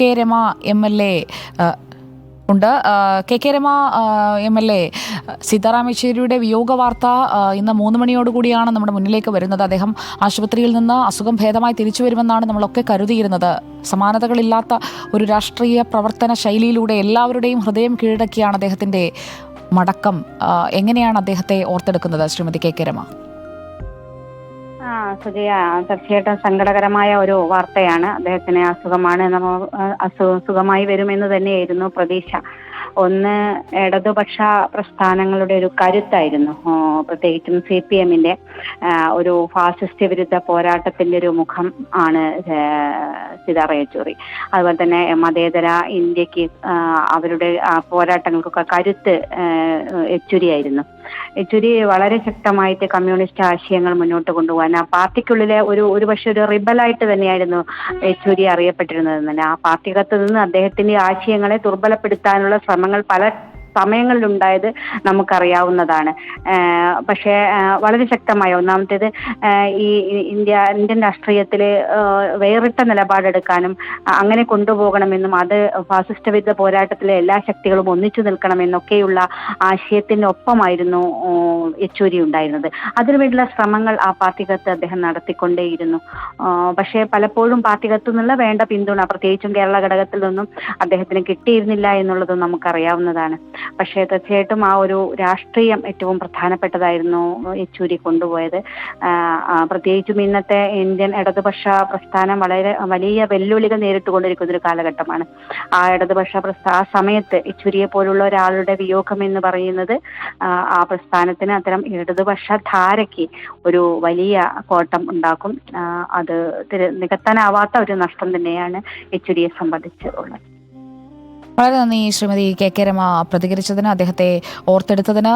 K Rema M L A ഉണ്ട്. K K Rema M L A Sitaram യെച്ചൂരിയുടെ വിയോഗ വാർത്ത ഇന്ന് മൂന്ന് മണിയോടുകൂടിയാണ് നമ്മുടെ മുന്നിലേക്ക് വരുന്നത്. അദ്ദേഹം ആശുപത്രിയിൽ നിന്ന് അസുഖം ഭേദമായി തിരിച്ചു വരുമെന്നാണ് നമ്മളൊക്കെ കരുതിയിരുന്നത്. സമാനതകളില്ലാത്ത ഒരു രാഷ്ട്രീയ പ്രവർത്തന ശൈലിയിലൂടെ എല്ലാവരുടെയും ഹൃദയം കീഴടക്കിയാണ് അദ്ദേഹത്തിന്റെ മടക്കം. എങ്ങനെയാണ് അദ്ദേഹത്തെ ഓർത്തെടുക്കുന്നത് ശ്രീമതി കെ കെ രമ? ആ സുജയ തീർച്ചയായിട്ടും സങ്കടകരമായ ഒരു വാർത്തയാണ്. അദ്ദേഹത്തിന് അസുഖമാണ്. നമ്മ അസു സുഖമായി വരുമെന്ന് തന്നെയായിരുന്നു പ്രതീക്ഷ. ഒന്ന് ഇടതുപക്ഷ പ്രസ്ഥാനങ്ങളുടെ ഒരു കരുത്തായിരുന്നു. പ്രത്യേകിച്ചും സി പി എമ്മിന്റെ ഒരു ഫാസിസ്റ്റ് വിരുദ്ധ പോരാട്ടത്തിന്റെ ഒരു മുഖം ആണ് സീതാറാം യെച്ചൂരി അതുപോലെ തന്നെ മതേതര ഇന്ത്യയ്ക്ക് അവരുടെ പോരാട്ടങ്ങൾക്കൊക്കെ കരുത്ത് യെച്ചൂരിയായിരുന്നു യെച്ചൂരി വളരെ ശക്തമായിട്ട് കമ്മ്യൂണിസ്റ്റ് ആശയങ്ങൾ മുന്നോട്ട് കൊണ്ടുപോകാൻ. ആ പാർട്ടിക്കുള്ളിലെ ഒരു ഒരു പക്ഷെ ഒരു റിബലായിട്ട് തന്നെയായിരുന്നു യെച്ചൂരി അറിയപ്പെട്ടിരുന്നത്. തന്നെ ആ പാർട്ടികത്ത് നിന്ന് അദ്ദേഹത്തിന്റെ ആശയങ്ങളെ ദുർബലപ്പെടുത്താനുള്ള ശ്രമങ്ങൾ പല സമയങ്ങളിലുണ്ടായത് നമുക്കറിയാവുന്നതാണ്. പക്ഷേ വളരെ ശക്തമായ ഒന്നാമത്തേത് ഈ ഇന്ത്യ ഇന്ത്യൻ രാഷ്ട്രീയത്തിൽ വേറിട്ട നിലപാടെടുക്കാനും അങ്ങനെ കൊണ്ടുപോകണമെന്നും അത് ഫാസിസ്റ്റ് വിരുദ്ധ പോരാട്ടത്തിലെ എല്ലാ ശക്തികളും ഒന്നിച്ചു നിൽക്കണമെന്നൊക്കെയുള്ള ആശയത്തിന്റെ ഒപ്പമായിരുന്നു യെച്ചൂരി ഉണ്ടായിരുന്നത്. അതിനുവേണ്ടിയുള്ള ശ്രമങ്ങൾ ആ പാർട്ടികത്ത് അദ്ദേഹം നടത്തിക്കൊണ്ടേയിരുന്നു. പക്ഷേ പലപ്പോഴും പാർട്ടികത്തു നിന്നുള്ള വേണ്ട പിന്തുണ പ്രത്യേകിച്ചും കേരള ഘടകത്തിൽ നിന്നും അദ്ദേഹത്തിന് കിട്ടിയിരുന്നില്ല എന്നുള്ളതും നമുക്കറിയാവുന്നതാണ്. പക്ഷേ തീർച്ചയായിട്ടും ആ ഒരു രാഷ്ട്രീയം ഏറ്റവും പ്രധാനപ്പെട്ടതായിരുന്നു യെച്ചൂരി കൊണ്ടുപോയത്. പ്രത്യേകിച്ചും ഇന്നത്തെ ഇന്ത്യൻ ഇടതുപക്ഷ പ്രസ്ഥാനം വളരെ വലിയ വെല്ലുവിളികൾ നേരിട്ടുകൊണ്ടിരിക്കുന്ന ഒരു കാലഘട്ടമാണ്. ആ ഇടതുപക്ഷ പ്രസ്ഥാ ആ സമയത്ത് യെച്ചൂരിയെ പോലുള്ള ഒരാളുടെ വിയോഗം എന്ന് പറയുന്നത് ആ പ്രസ്ഥാനത്തിന് അത്തരം ഇടതുപക്ഷ ധാരയ്ക്ക് ഒരു വലിയ കോട്ടം ഉണ്ടാക്കും. അത് നികത്താനാവാത്ത ഒരു നഷ്ടം തന്നെയാണ് യെച്ചൂരിയെ സംബന്ധിച്ച് ഉള്ളത്. വളരെ നന്ദി ശ്രീമതി കെ കെ രമ പ്രതികരിച്ചതിന് അദ്ദേഹത്തെ ഓർത്തെടുത്തതിന്